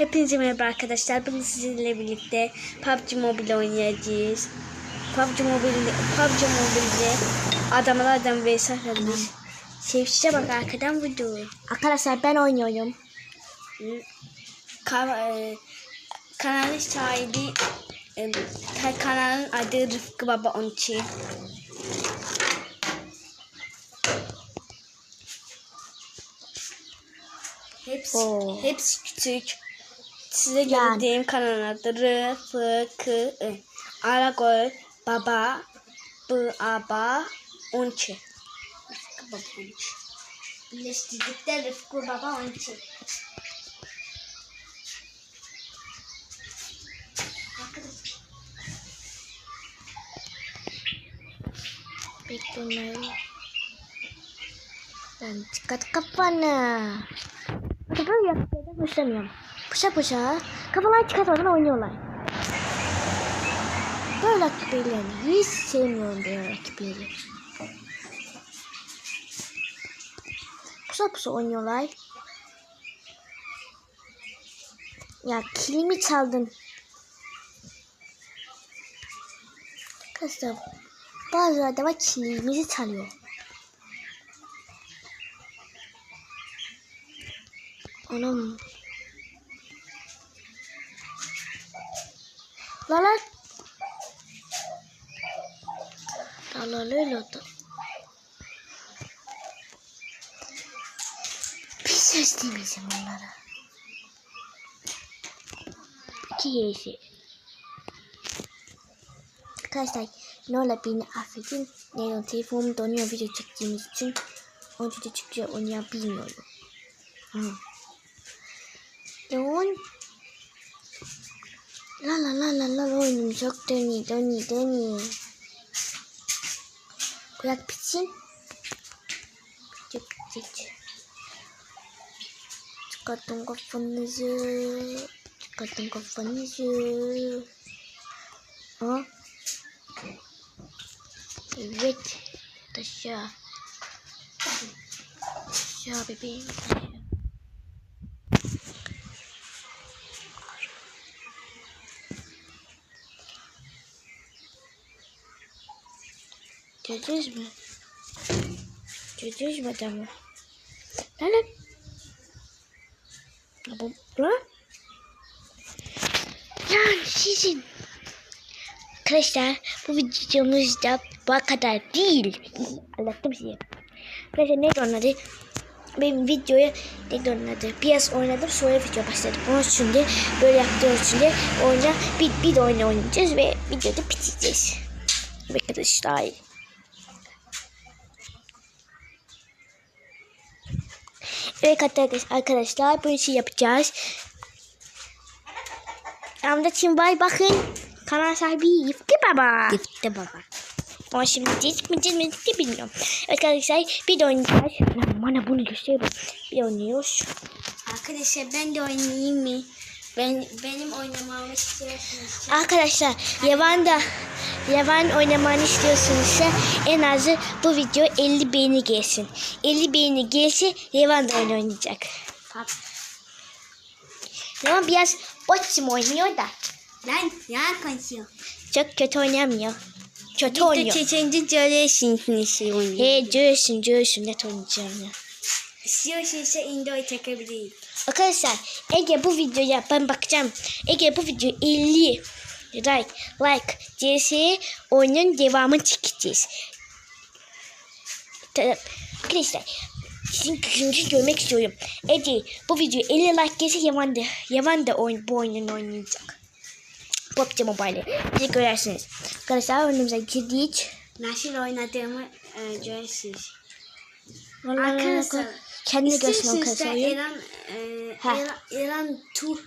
Hepinize merhaba arkadaşlar. Bugün sizinle birlikte PUBG Mobile oynayacağız. PUBG Mobile, PUBG Mobile'de adamlar adam vs atabilir. Sevişe bak arkadan vurdu. Arkadaşlar ben oynuyorum. E, kanalın sahibi e, ka- kanalın adı Rıfkı Baba Onçi. Hepsi, Oo. hepsi küçük. Size Yani. göstereyim kanalın adı Rıfkı Aragol Baba B Aba Onçi. Rıfkı Baba Onçi. Birleştirdikte Rıfkı Baba Onçi. Bekle onları. Ben dikkat kafana. Kafanı yaptığında başlamıyorum. Puşa puşa. Kafaları çıkartmadan oynuyorlar. Böyle rakiplerini hiç sevmiyorum böyle rakipleri. Pusa pusa oynuyorlar. Ya kilimi çaldın. Arkadaşlar bazı adamlar kilimizi çalıyor. Anam. La la. La la la la da. Bir ses demeyeceğim onlara. İki yeşil. Arkadaşlar ne olur beni affedin. Olur telefonum donuyor video çektiğimiz için. İçin de çıkıyor oynayabiliyorum. Hı. Don. La la la la la çok dönüyor dönüyor dönüyor. Bırak bitsin. Çok bitecek. Çıkartın kafanızı. Çıkartın kafanızı. Ha? Evet. Aşağı. Aşağı bebeğim. Gördünüz mü? Gördünüz mü adamı? Lan lan. Bu, lan. Sizin. Arkadaşlar bu videomuz da bu kadar değil. Anlattım size. Arkadaşlar neydi onun adı? Benim videoya neydi onun adı? Oynadım sonra video başladım. Onun için de böyle yaptığım için de oyuna bir, bir de oyun oynayacağız ve videoda bitireceğiz. Arkadaşlar. Evet arkadaş- arkadaşlar bu işi yapacağız. Yanımda var bakın. Kanal sahibi Yifti Baba. Gitti baba. Ama şimdi diyecek mi diyecek mi bilmiyorum. Evet arkadaşlar bir de oynayacağız. Bana bunu göster. Bir de oynuyoruz. Arkadaşlar ben de oynayayım mı? Ben benim oynamamı istiyorsunuz. Arkadaşlar Yavan da Yavan oynamanı istiyorsunuzsa en azı bu video 50 beğeni gelsin. 50 beğeni gelse Yavan da oyun oynayacak. Yavan biraz boçum oynuyor da. Lan ya konuşuyor. Çok kötü oynamıyor. Kötü oynuyor. çeçince görüyorsun şey. He göğsün göğsün net oynayacağım ya. İstiyorsansa indoy çekebiliriz. Arkadaşlar Ege bu videoya ben bakacağım. Ege bu video 50 like, like CS oyunun devamını çekeceğiz. Tamam. Arkadaşlar sizin gücünüzü görmek istiyorum. Ege bu video 50 like gelirse Yaman da, Yaman da oyun, bu oyunu oynayacak. PUBG Mobile'i. Siz görersiniz. Arkadaşlar oyunumuza girdik. Nasıl oynadığımı e, görürsünüz. Arkadaşlar kendine görsün arkadaşlar. İran, e. İran, İran tur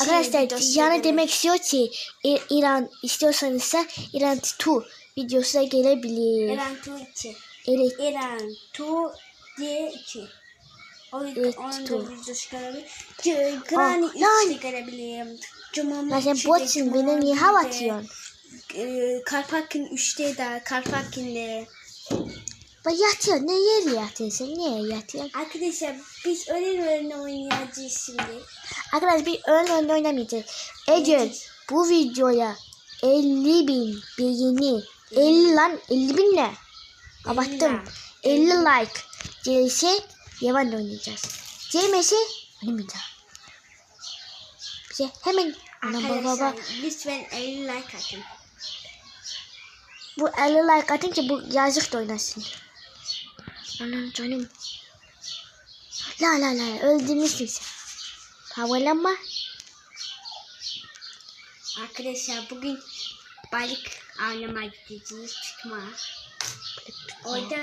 Arkadaşlar yani demek. istiyor ki İ- İran istiyorsanız ise İran tu videosu da gelebilir. İran tur 2. Evet. İran tur diye 2. O Evet, onun tur. da videosu gelebilir. Granny Aa, lan. 3 de gelebilir. Cuma'nın Ya sen botsun niye hava atıyorsun? E, Karpakin 3'te de Karpakin'de. Bak yatıyor ne yer yatıyorsun niye yatıyorsun? Arkadaşlar biz öyle öyle oynayacağız şimdi. Arkadaşlar bir ön önde oynamayacağız. Eğer bu videoya 50 bin beğeni 50 lan 50 bin ne? Abarttım. 50 like gelirse Yaman'la oynayacağız. Gelmese oynamayacağım. Bize hemen ana baba baba lütfen 50 like atın. bu 50 like atın ki bu yazık da oynasın. Anam canım. La la la öldürmüşsün sen. Havalanma. Arkadaşlar bugün balık avlamaya gideceğiz çıkma. Orada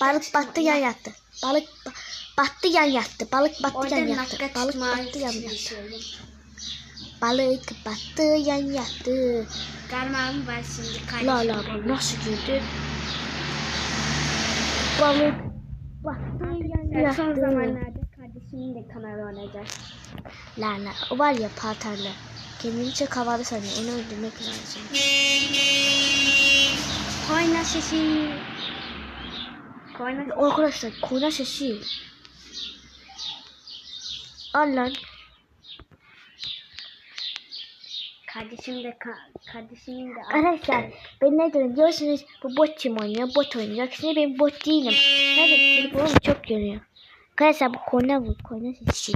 Balık battı yan yattı. Balık ba- battı yan yattı. Balık battı Orada yan yattı. Balık battı yan yattı. Balık battı yan yattı. Karmağım var şimdi. La la bu nasıl girdi? Balık Ya, Son zamanlarda kardeşimin de kanalı olacak. La la o var ya patarlı. Kendini çok havalı sanıyor. Onu öldürmek lazım. Koyna sesi. Koyna Arkadaşlar kona sesi. Al lan. Kardeşim de ka- kardeşimin de Arkadaşlar ben ne diyorum diyorsunuz bu bot kim oynuyor bot oynayacak. Şimdi ben bot değilim. Sadece telefonum çok görüyor. Arkadaşlar bu korna bu korna sesi.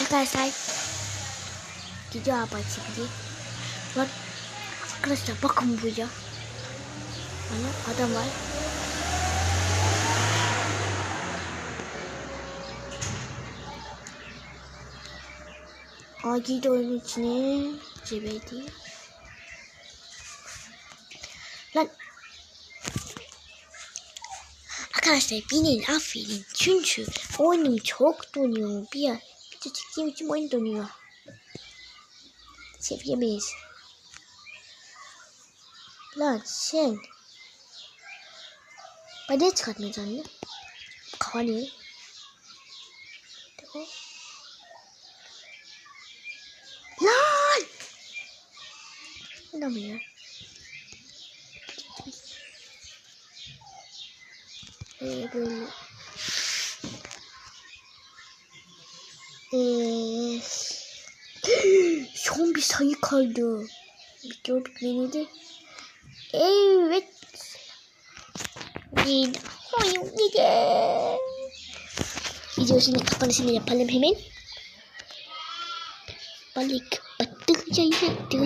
Arkadaşlar gidiyor araba şimdi. Bak arkadaşlar bakın buraya. Ana adam var. Aa girdi oyunun içine. Cebeydi. Lan. Arkadaşlar binin aferin. Çünkü oyunum çok donuyor. Bir, bir çektiğim için oyun donuyor. Seviyemeyiz. Lan sen. Ben de çıkartmayacaksın ya. Kafanı. O. Lan! İnanmıyor. Ee, böyle. Ee, son bir sayı kaldı. Video bitmeliydi. Evet. Bir oyun gidi. Videosunun kapanışını yapalım hemen. Balık battı yattı.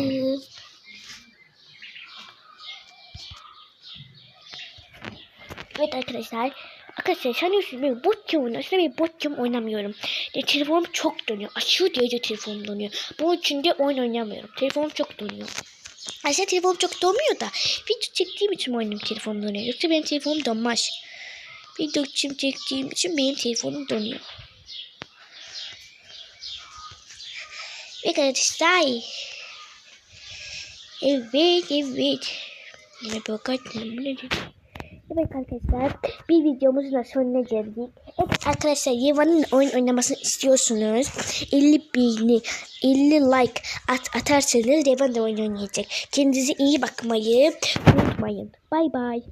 Evet arkadaşlar. Arkadaşlar sanıyorsunuz ben botçum oynuyorum. Aslında ben botçum oynamıyorum. Ya, telefonum çok donuyor. Aşırı derece telefonum donuyor. Bunun için de oyun oynamıyorum. Telefonum çok donuyor. Aslında telefonum çok donmuyor da video çektiğim için oyunum telefonum donuyor. Yoksa benim telefonum donmaz. Video çektiğim için benim telefonum donuyor. Ve arkadaşlar. Evet evet. Yine ne dedi? Evet arkadaşlar bir videomuzun sonuna geldik. Arkadaşlar Yeva'nın oyun oynamasını istiyorsunuz. 50 beğeni 50 like at atarsanız Yeva da oyun oynayacak. Kendinize iyi bakmayı unutmayın. Bay bay.